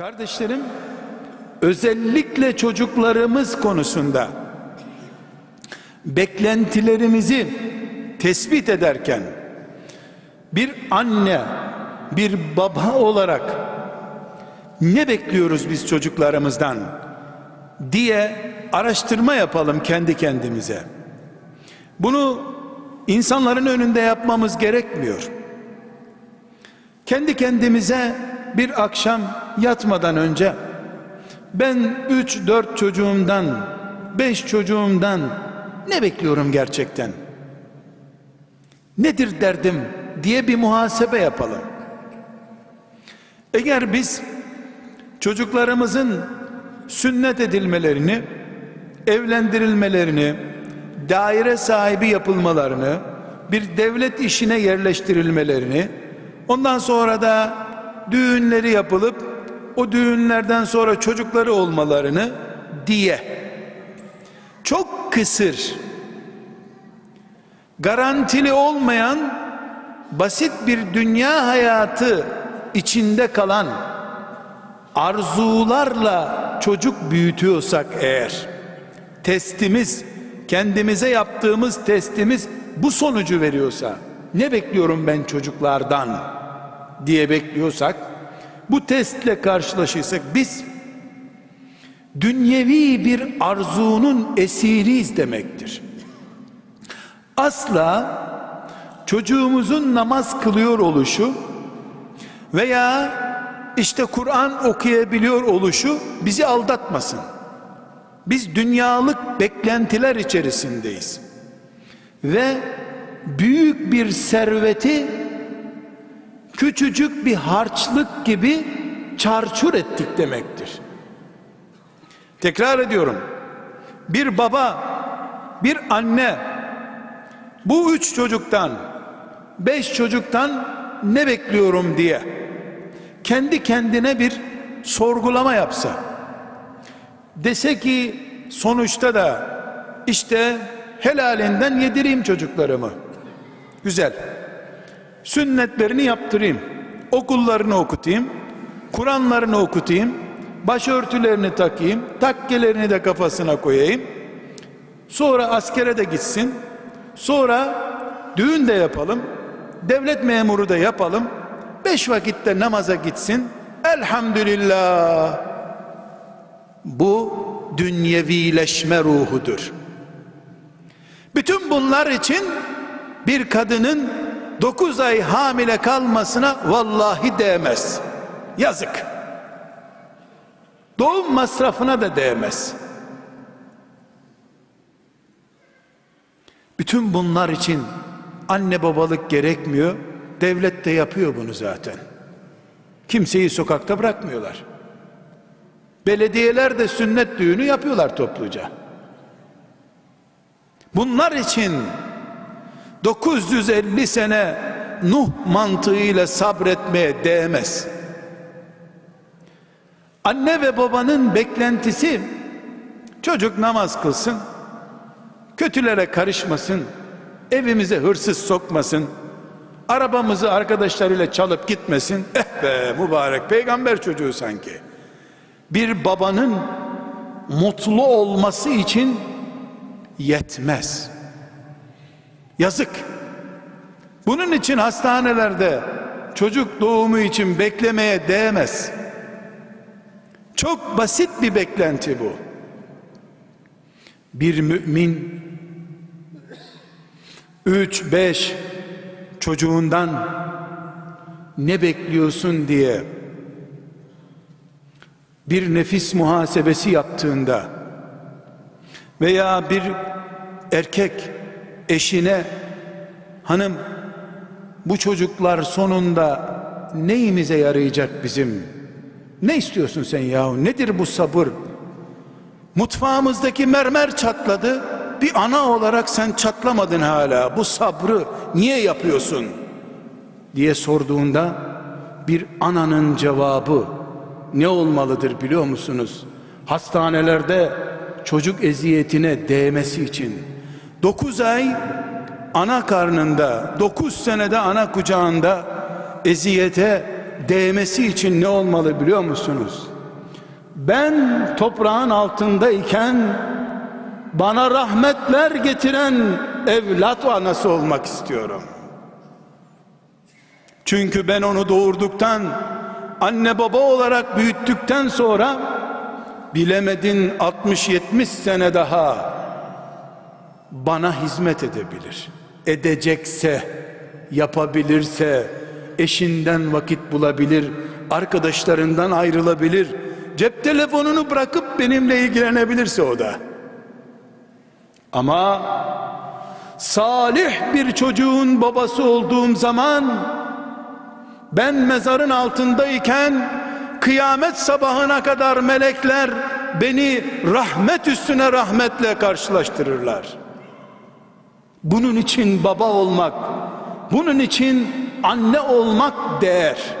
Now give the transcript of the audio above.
Kardeşlerim, özellikle çocuklarımız konusunda beklentilerimizi tespit ederken bir anne, bir baba olarak ne bekliyoruz biz çocuklarımızdan diye araştırma yapalım kendi kendimize. Bunu insanların önünde yapmamız gerekmiyor. Kendi kendimize bir akşam yatmadan önce ben 3 4 çocuğumdan 5 çocuğumdan ne bekliyorum gerçekten? Nedir derdim diye bir muhasebe yapalım. Eğer biz çocuklarımızın sünnet edilmelerini, evlendirilmelerini, daire sahibi yapılmalarını, bir devlet işine yerleştirilmelerini, ondan sonra da düğünleri yapılıp o düğünlerden sonra çocukları olmalarını diye. Çok kısır garantili olmayan basit bir dünya hayatı içinde kalan arzularla çocuk büyütüyorsak eğer testimiz kendimize yaptığımız testimiz bu sonucu veriyorsa ne bekliyorum ben çocuklardan diye bekliyorsak bu testle karşılaşırsak biz dünyevi bir arzunun esiriyiz demektir. Asla çocuğumuzun namaz kılıyor oluşu veya işte Kur'an okuyabiliyor oluşu bizi aldatmasın. Biz dünyalık beklentiler içerisindeyiz. Ve büyük bir serveti küçücük bir harçlık gibi çarçur ettik demektir. Tekrar ediyorum. Bir baba, bir anne bu üç çocuktan, beş çocuktan ne bekliyorum diye kendi kendine bir sorgulama yapsa dese ki sonuçta da işte helalinden yedireyim çocuklarımı güzel sünnetlerini yaptırayım okullarını okutayım Kur'anlarını okutayım başörtülerini takayım takkelerini de kafasına koyayım. Sonra askere de gitsin. Sonra düğün de yapalım devlet memuru da yapalım. Beş vakitte namaza gitsin. Elhamdülillah. Bu dünyevileşme ruhudur. Bütün bunlar için bir kadının dokuz ay hamile kalmasına vallahi değmez. Yazık. Doğum masrafına da değmez. Bütün bunlar için anne babalık gerekmiyor devlet de yapıyor bunu zaten. Kimseyi sokakta bırakmıyorlar. Belediyeler de sünnet düğünü yapıyorlar topluca. Bunlar için 950 sene Nuh mantığıyla sabretmeye değmez. Anne ve babanın beklentisi çocuk namaz kılsın kötülere karışmasın evimize hırsız sokmasın arabamızı arkadaşlarıyla çalıp gitmesin. Eh be mübarek peygamber çocuğu sanki. Bir babanın mutlu olması için yetmez yazık. Bunun için hastanelerde çocuk doğumu için beklemeye değmez. Çok basit bir beklenti bu. Bir mümin üç beş çocuğundan ne bekliyorsun diye bir nefis muhasebesi yaptığında veya bir erkek eşine hanım bu çocuklar sonunda neyimize yarayacak bizim? Ne istiyorsun sen yahu? Nedir bu sabır? Mutfağımızdaki mermer çatladı. Bir ana olarak sen çatlamadın hala. Bu sabrı niye yapıyorsun? diye sorduğunda bir ananın cevabı ne olmalıdır biliyor musunuz? Hastanelerde çocuk eziyetine değmesi için 9 ay ana karnında 9 senede ana kucağında eziyete değmesi için ne olmalı biliyor musunuz? Ben toprağın altındayken bana rahmetler getiren evlat anası olmak istiyorum. Çünkü ben onu doğurduktan, anne baba olarak büyüttükten sonra bilemedin 60-70 sene daha bana hizmet edebilir. Edecekse, yapabilirse, eşinden vakit bulabilir, arkadaşlarından ayrılabilir, cep telefonunu bırakıp benimle ilgilenebilirse o da. Ama salih bir çocuğun babası olduğum zaman ben mezarın altındayken kıyamet sabahına kadar melekler beni rahmet üstüne rahmetle karşılaştırırlar. Bunun için baba olmak, bunun için anne olmak değer.